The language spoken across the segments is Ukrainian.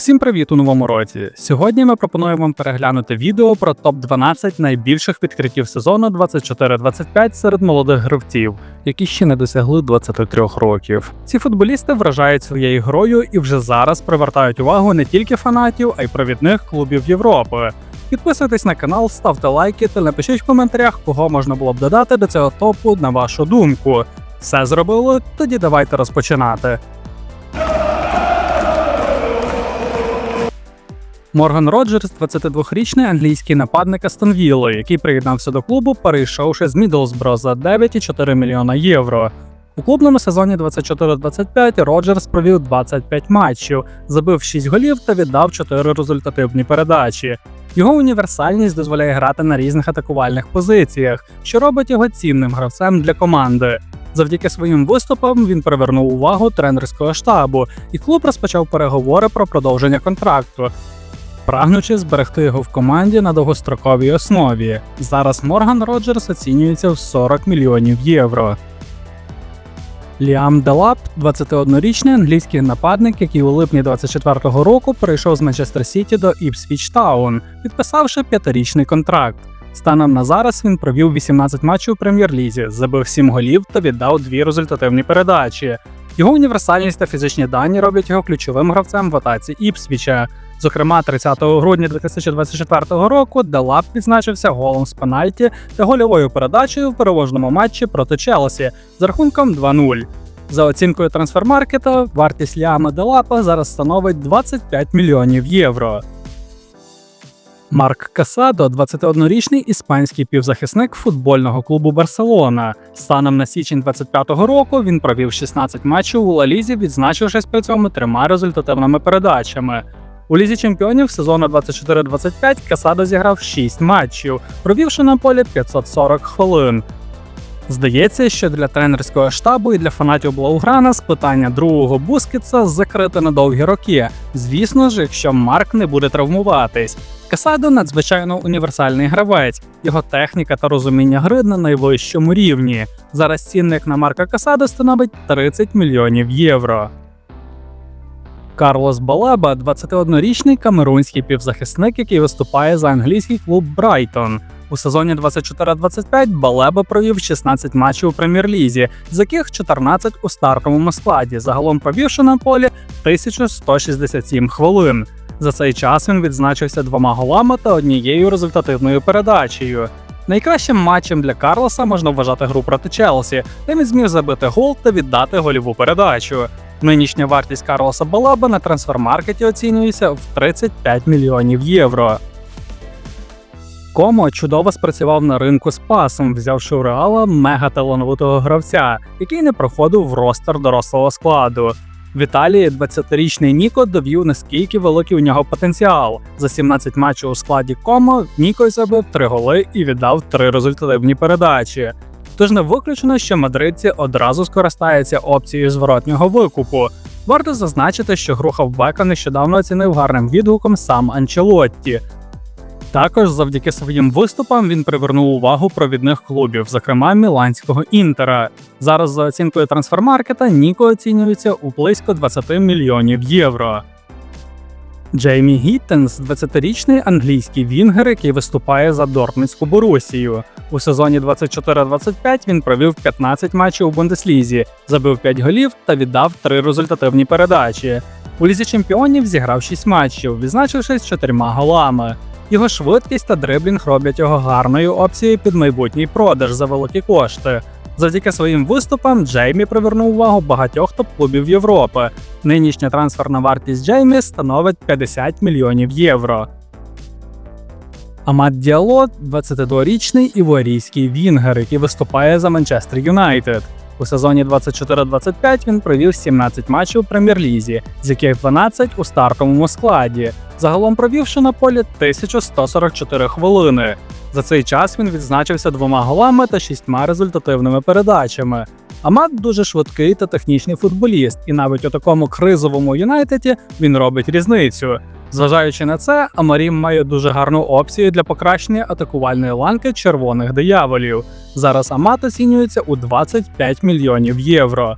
Всім привіт у новому році! Сьогодні ми пропонуємо вам переглянути відео про топ-12 найбільших відкриттів сезону 24-25 серед молодих гравців, які ще не досягли 23 років. Ці футболісти вражають своєю грою і вже зараз привертають увагу не тільки фанатів, а й провідних клубів Європи. Підписуйтесь на канал, ставте лайки та напишіть в коментарях, кого можна було б додати до цього топу на вашу думку. Все зробили? Тоді давайте розпочинати. Морган Роджерс, 22-річний англійський нападник Астон Вілли, який приєднався до клубу, перейшовши з Мідлсбро за 9,4 мільйона євро. У клубному сезоні 24-25 Роджерс провів 25 матчів, забив 6 голів та віддав 4 результативні передачі. Його універсальність дозволяє грати на різних атакувальних позиціях, що робить його цінним гравцем для команди. Завдяки своїм виступам він привернув увагу тренерського штабу, і клуб розпочав переговори про продовження контракту прагнучи зберегти його в команді на довгостроковій основі. Зараз Морган Роджерс оцінюється в 40 мільйонів євро. Ліам Делап, 21-річний англійський нападник, який у липні 24-го року перейшов з Манчестер Сіті до Іпсвіч Таун, підписавши п'ятирічний контракт. Станом на зараз він провів 18 матчів у прем'єр-лізі, забив 7 голів та віддав дві результативні передачі. Його універсальність та фізичні дані роблять його ключовим гравцем в атаці Іпсвіча. Зокрема, 30 грудня 2024 року Делап відзначився голом з пенальті та гольовою передачею в переможному матчі проти Челсі з рахунком 2-0. За оцінкою трансфермаркета, вартість Ліама Делапа зараз становить 25 мільйонів євро. Марк Касадо, 21-річний іспанський півзахисник футбольного клубу Барселона. Станом на січень 25-го року він провів 16 матчів у Лалізі, відзначившись при цьому трьома результативними передачами. У лізі чемпіонів сезону 24-25 Касадо зіграв 6 матчів, провівши на полі 540 хвилин. Здається, що для тренерського штабу і для фанатів Блауграна питання другого Бускетса закрите на довгі роки. Звісно ж, якщо Марк не буде травмуватись. Касадо надзвичайно універсальний гравець, його техніка та розуміння гри на найвищому рівні. Зараз цінник на Марка Касадо становить 30 мільйонів євро. Карлос Балаба 21-річний камерунський півзахисник, який виступає за англійський клуб Брайтон. У сезоні 24-25 Балеба провів 16 матчів у прем'єр-лізі, з яких 14 у стартовому складі, загалом провівши на полі 1167 хвилин. За цей час він відзначився двома голами та однією результативною передачею. Найкращим матчем для Карлоса можна вважати гру проти Челсі, де він зміг забити гол та віддати гольову передачу. Нинішня вартість Карлоса Балаба на трансфермаркеті оцінюється в 35 мільйонів євро. Комо чудово спрацював на ринку з пасом, взявши у реала мегаталановитого гравця, який не проходив в ростер дорослого складу. В Італії 20-річний Ніко довів наскільки великий у нього потенціал. За 17 матчів у складі Комо Ніко забив 3 голи і віддав 3 результативні передачі. Тож не виключено, що мадридці одразу скористаються опцією зворотнього викупу. Варто зазначити, що гру хавбека нещодавно оцінив гарним відгуком сам Анчелотті. Також завдяки своїм виступам він привернув увагу провідних клубів, зокрема Міланського інтера. Зараз за оцінкою трансфермаркета Ніко оцінюється у близько 20 мільйонів євро. Джеймі Гіттенс 20-річний англійський вінгер, який виступає за Дортмундську Борусію. У сезоні 24-25 він провів 15 матчів у Бундеслізі, забив 5 голів та віддав 3 результативні передачі. У лізі чемпіонів зіграв 6 матчів, відзначившись чотирма голами. Його швидкість та дриблінг роблять його гарною опцією під майбутній продаж за великі кошти. Завдяки своїм виступам Джеймі привернув увагу багатьох топ-клубів Європи. Нинішня трансферна вартість Джеймі становить 50 мільйонів євро. Амад Діало 22-річний іворійський вінгер, який виступає за Манчестер Юнайтед. У сезоні 24-25 він провів 17 матчів у прем'єр-лізі, з яких 12 у стартовому складі, загалом провівши на полі 1144 хвилини. За цей час він відзначився двома голами та шістьма результативними передачами. Амат дуже швидкий та технічний футболіст, і навіть у такому кризовому Юнайтеді він робить різницю. Зважаючи на це, Амарім має дуже гарну опцію для покращення атакувальної ланки червоних дияволів. Зараз Амат оцінюється у 25 мільйонів євро.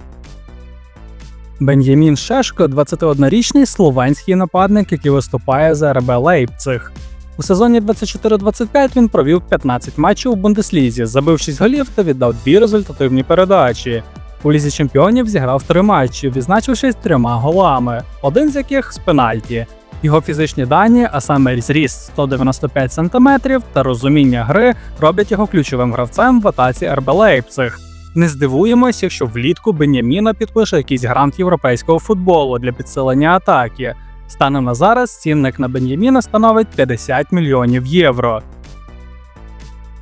Бен'ямін Шешко 21-річний словенський нападник, який виступає за РБ Лейпциг. У сезоні 24-25 він провів 15 матчів у Бундеслізі, забив 6 голів та віддав дві результативні передачі. У лізі чемпіонів зіграв три матчі, відзначившись трьома голами, один з яких з пенальті. Його фізичні дані, а саме зріст 195 см та розуміння гри, роблять його ключовим гравцем в атаці РБ Лейпциг. Не здивуємось, якщо влітку Беняміна підпише якийсь грант європейського футболу для підсилення атаки. Станом на зараз цінник на Беняміна становить 50 мільйонів євро.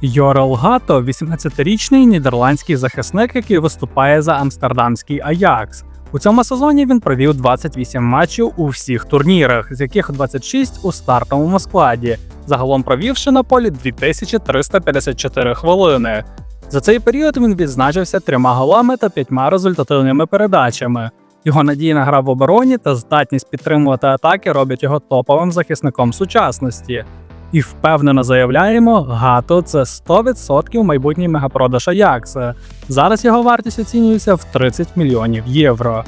Йорел Гато 18-річний нідерландський захисник, який виступає за амстердамський Аякс. У цьому сезоні він провів 28 матчів у всіх турнірах, з яких 26 у стартовому складі, загалом провівши на полі 2354 хвилини. За цей період він відзначився трьома голами та п'ятьма результативними передачами. Його надійна гра в обороні та здатність підтримувати атаки роблять його топовим захисником сучасності. І впевнено заявляємо, Гато це 100% майбутній мегапродаж Аякса. Зараз його вартість оцінюється в 30 мільйонів євро.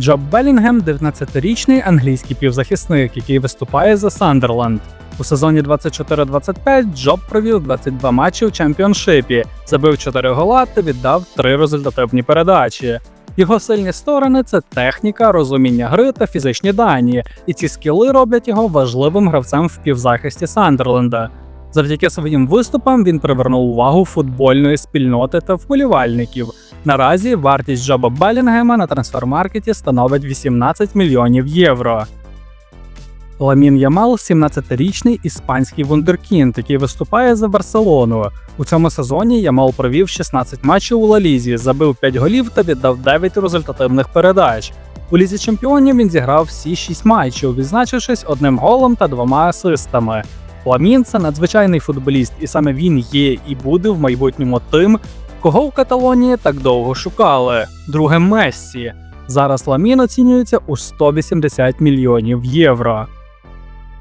Джоб Белінгем 19-річний англійський півзахисник, який виступає за Сандерленд. У сезоні 24-25 Джоб провів 22 матчі в чемпіоншипі, забив 4 гола та віддав 3 результативні передачі. Його сильні сторони це техніка, розуміння гри та фізичні дані, і ці скіли роблять його важливим гравцем в півзахисті Сандерленда. Завдяки своїм виступам він привернув увагу футбольної спільноти та вболівальників. Наразі вартість Джоба Белінгема на трансфермаркеті становить 18 мільйонів євро. Ламін Ямал 17-річний іспанський вундеркінд, який виступає за Барселону. У цьому сезоні Ямал провів 16 матчів у Лалізі, забив 5 голів та віддав 9 результативних передач. У лізі чемпіонів він зіграв всі 6 матчів, відзначившись одним голом та двома асистами. Ламін це надзвичайний футболіст, і саме він є і буде в майбутньому тим, кого в Каталонії так довго шукали. Друге Мессі. Зараз Ламін оцінюється у 180 мільйонів євро.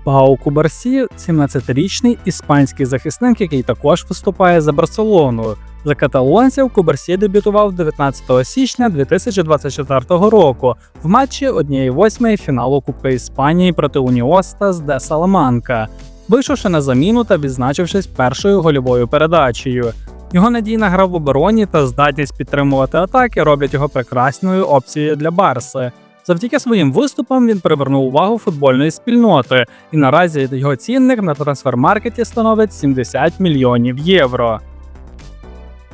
Пау Кубарсі 17-річний іспанський захисник, який також виступає за Барселону. За каталонців Кубарсі дебютував 19 січня 2024 року в матчі 1-8 фіналу Кубки Іспанії проти Уніоста з Де Саламанка, вийшовши на заміну та відзначившись першою гольовою передачею. Його надійна гра в обороні та здатність підтримувати атаки роблять його прекрасною опцією для Барси. Завдяки своїм виступам він привернув увагу футбольної спільноти, і наразі його цінник на трансфермаркеті становить 70 мільйонів євро.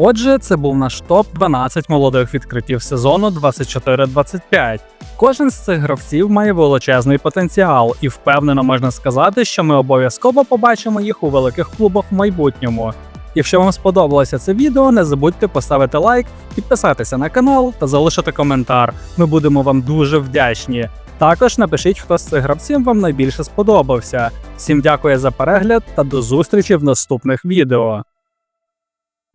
Отже, це був наш топ 12 молодих відкриттів сезону 24-25. Кожен з цих гравців має величезний потенціал, і впевнено можна сказати, що ми обов'язково побачимо їх у великих клубах в майбутньому. Якщо вам сподобалося це відео, не забудьте поставити лайк, підписатися на канал та залишити коментар. Ми будемо вам дуже вдячні. Також напишіть, хто з цих гравців вам найбільше сподобався. Всім дякую за перегляд та до зустрічі в наступних відео.